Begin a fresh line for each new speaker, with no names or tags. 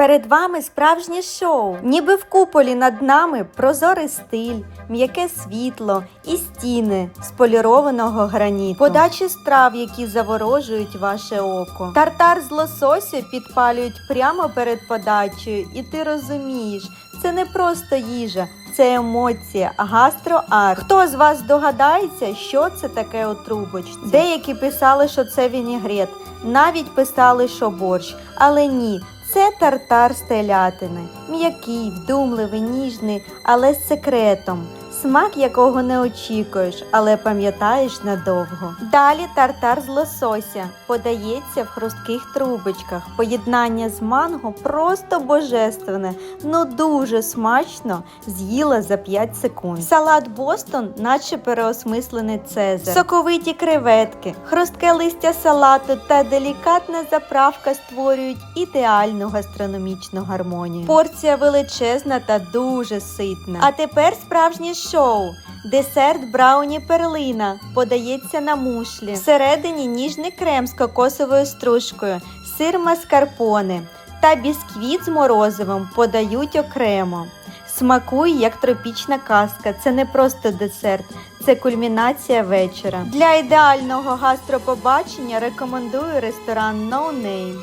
Перед вами справжнє шоу, ніби в куполі над нами прозорий стиль, м'яке світло і стіни з полірованого граніту, подачі страв, які заворожують ваше око. Тартар з лососю підпалюють прямо перед подачею, і ти розумієш, це не просто їжа, це емоція, гастроарт. Хто з вас догадається, що це таке у трубочці? Деякі писали, що це вінігрет, навіть писали, що борщ, але ні. Це тартар з телятини. М'який, вдумливий, ніжний, але з секретом. Смак якого не очікуєш, але пам'ятаєш надовго. Далі тартар з лосося подається в хрустких трубочках. Поєднання з манго просто божественне, ну дуже смачно з'їла за 5 секунд. Салат Бостон, наче переосмислений цезар. Соковиті креветки, хрустке листя салату та делікатна заправка створюють ідеальну гастрономічну гармонію. Порція величезна та дуже ситна. А тепер справжнє шоу. Десерт брауні перлина подається на мушлі. Всередині ніжний крем з кокосовою стружкою, сир маскарпоне та бісквіт з морозивом подають окремо. Смакує як тропічна казка. Це не просто десерт, це кульмінація вечора. Для ідеального гастропобачення рекомендую ресторан No Name.